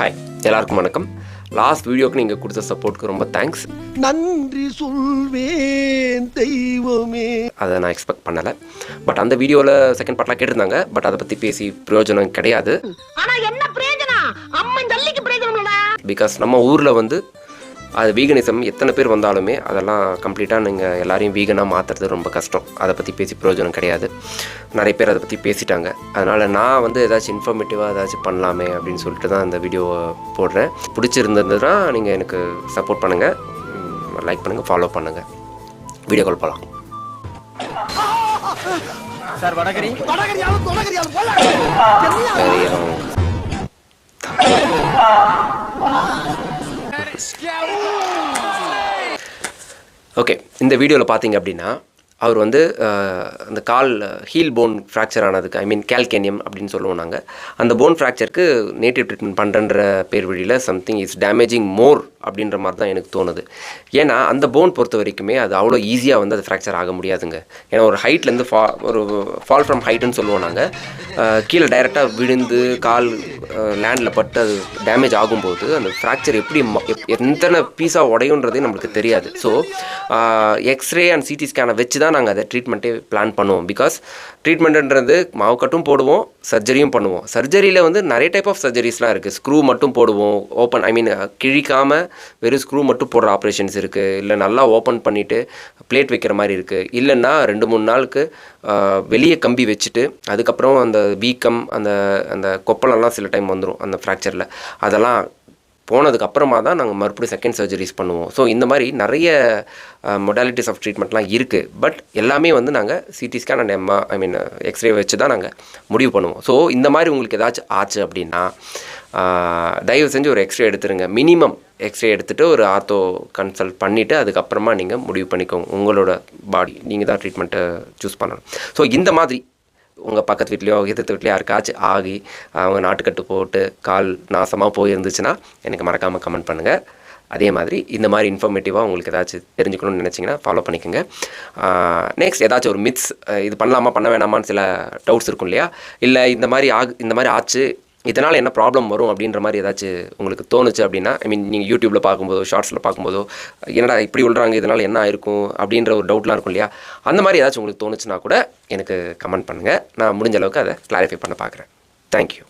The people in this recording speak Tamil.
ஹாய் எல்லாருக்கும் வணக்கம். லாஸ்ட் வீடியோக்கு நீங்கள் கொடுத்த சப்போர்ட்க்கு ரொம்ப தேங்க்ஸ் நன்றி சொல்வேன் தெய்வமே. அதை நான் எக்ஸ்பெக்ட் பண்ணலை. பட் அந்த வீடியோவில் செகண்ட் பார்ட்லாம் கேட்டிருந்தாங்க. பட் அதை பற்றி பேசி பிரயோஜனம் கிடையாது. ஆனா என்ன பிரயோஜனம்? அம்மன் ஜல்லிக்கு பிரயோஜனம் இல்லடா பிகாஸ் நம்ம ஊரில் வந்து அது வீகனிசம் எத்தனை பேர் வந்தாலுமே அதெல்லாம் கம்ப்ளீட்டாக நீங்கள் எல்லாரையும் வீகனாக மாற்றுறது ரொம்ப கஷ்டம். அதை பற்றி பேசி பிரயோஜனம் கிடையாது. நிறைய பேர் அதை பற்றி பேசிட்டாங்க. அதனால் நான் வந்து ஏதாச்சும் இன்ஃபர்மேட்டிவாக ஏதாச்சும் பண்ணலாமே அப்படின்னு சொல்லிட்டு தான் இந்த வீடியோவை போடுறேன். பிடிச்சிருந்ததுன்னா நீங்கள் எனக்கு சப்போர்ட் பண்ணுங்கள் லைக் பண்ணுங்கள் ஃபாலோ பண்ணுங்கள் வீடியோ கால் போகலாம் சார் வடகரி. வடகரியாலும் ஓகே இந்த வீடியோவில் பார்த்தீங்க அப்படின்னா அவர் வந்து அந்த கால் ஹீல் போன் ஃப்ராக்சர் ஆனதுக்கு ஐ மீன் கேல்கேனியம் அப்படின்னு சொல்லுவோம் நாங்கள் அந்த போன் ஃப்ராக்சருக்கு நேட்டிவ் ட்ரீட்மெண்ட் பண்ணுறன்ற பேர் வழியில் சம்திங் இஸ் டேமேஜிங் மோர் அப்படின்ற மாதிரி தான் எனக்கு தோணுது. ஏன்னா அந்த போன் பொறுத்த வரைக்குமே அது அவ்வளோ ஈஸியாக வந்து அது ஃப்ராக்சர் ஆக முடியாதுங்க. ஏன்னா ஒரு ஹைட்லேருந்து ஃபா ஒரு ஃபால் ஃப்ரம் ஹைட்டுன்னு சொல்லுவோம் நாங்கள் கீழே டைரெக்டாக விழுந்து கால் லேண்டில் பட்டு அது டேமேஜ் ஆகும்போது அந்த ஃப்ராக்சர் எப்படி ம- எப்- எத்தனை பீஸாக உடையுன்றதே நம்மளுக்கு தெரியாது. ஸோ எக்ஸ்ரே அண்ட் சிடி ஸ்கேனை வச்சு தான் நாங்கள் அதை ட்ரீட்மெண்ட்டே பிளான் பண்ணுவோம். பிகாஸ் ட்ரீட்மெண்ட்டுன்றது மாவுக்கட்டும் போடுவோம் சர்ஜரியும் பண்ணுவோம். சர்ஜரியில் வந்து நிறைய டைப் ஆஃப் சர்ஜரிஸ்லாம் இருக்குது ஸ்க்ரூ மட்டும் போடுவோம். ஓப்பன் ஐ மீன் கிழிக்காமல் வெறும் ஸ்க்ரூ மட்டும் போடுற ஆப்ரேஷன்ஸ் இருக்குது இல்லை நல்லா ஓப்பன் பண்ணிவிட்டு பிளேட் வைக்கிற மாதிரி இருக்குது இல்லைன்னா ரெண்டு மூணு நாளுக்கு வெளியே கம்பி வச்சுட்டு அதுக்கப்புறம் அந்த வீக்கம் அந்த அந்த கொப்பளம்லாம் சில டைம் வந்துடும் அந்த ஃப்ராக்சரில் அதெல்லாம் போனதுக்கு அப்புறமா தான் நாங்கள் மறுபடியும் செகண்ட் சர்ஜரிஸ் பண்ணுவோம். ஸோ இந்த மாதிரி நிறைய மொடாலிட்டிஸ் ஆஃப் ட்ரீட்மெண்ட்லாம் இருக்குது பட் எல்லாமே வந்து நாங்கள் C T scan and M R I mean x-ray வச்சு தான் நாங்கள் முடிவு பண்ணுவோம். ஸோ இந்த மாதிரி உங்களுக்கு ஏதாச்சும் ஆச்சு அப்படின்னா தயவு செஞ்சு ஒரு எக்ஸ்ரே எடுத்துருங்க. மினிமம் எக்ஸ்ரே எடுத்துகிட்டு ஒரு ஆர்த்தோ கன்சல்ட் பண்ணிவிட்டு அதுக்கப்புறமா நீங்கள் முடிவு பண்ணிக்கோங்க. உங்களோட பாடி நீங்கள் தான் ட்ரீட்மெண்ட்டை சூஸ் பண்ணணும். ஸோ இந்த மாதிரி உங்கள் பக்கத்து வீட்லேயோ எதிர்த்து வீட்லேயோ யாருக்காச்சும் ஆகி அவங்க நாட்டுக்கட்டு போட்டு கால் நாசமாக போயிருந்துச்சுன்னா எனக்கு மறக்காமல் கமெண்ட் பண்ணுங்கள் அதே மாதிரி இந்த மாதிரி இன்ஃபர்மேட்டிவாக உங்களுக்கு ஏதாச்சும் தெரிஞ்சுக்கணும்னு நினச்சிங்கன்னா ஃபாலோ பண்ணிக்கோங்க. நெக்ஸ்ட் ஏதாச்சும் ஒரு மித்ஸ் இது பண்ணலாமா பண்ண வேணாமான்னு சில டவுட்ஸ் இருக்கும் இல்லையா? இல்லை இந்த மாதிரி ஆகு இந்த மாதிரி ஆச்சு இதனால் என்ன ப்ராப்ளம் வரும் அப்படின்ற மாதிரி ஏதாச்சும் உங்களுக்கு தோணுச்சு அப்படின்னா ஐ மீன் நீங்கள் யூடியூப்பில் பார்க்கும்போதோ ஷார்ட்ஸில் பார்க்கும்போதோ என்னடா இப்படி விழுறாங்க இதனால் என்ன ஆயிருக்கும் அப்படின்ற ஒரு டவுட்லாம் இருக்கும் இல்லையா? அந்த மாதிரி ஏதாச்சும் உங்களுக்கு தோணுச்சுன்னா கூட எனக்கு கமெண்ட் பண்ணுங்கள் நான் முடிஞ்ச அளவுக்கு அதை கிளாரிஃபை பண்ண பார்க்குறேன் தேங்க்யூ